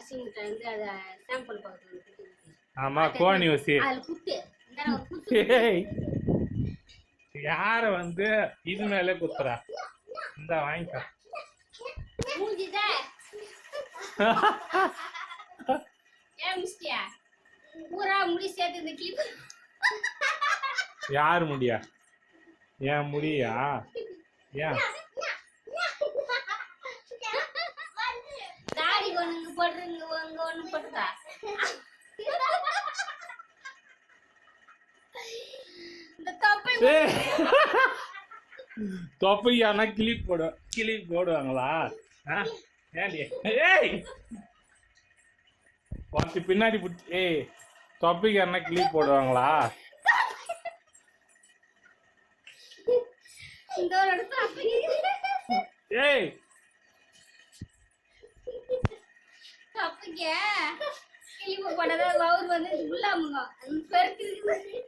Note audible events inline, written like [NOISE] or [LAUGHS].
அசிங்கிட்ட வந்து அதை சாம்பிள் பார்க்கணும் ஆமா கோணி ஊசி யார வந்து இது மேலே குத்துறா? [LAUGHS] இந்த வாங்கிக்கோ. யார் முடியா? ஏன் முடியா? ஏன்? ஒண்ணுங்க போட்டுருங்க உங்க ஒண்ணு போட்டுதா கிளிப் போடு கிளிப் போடுவாங்களா ஆ? ஏய் பார்த்து பின்னாடி புடிச்சு ஏய் தொப்பைக்கு கிளி கிளிப் போடுவாங்களா இந்த ஒரு தப்புங்க கிளிப்பு போட்டதா வவுர் வந்து உள்ளாமுங்க பெருக்கு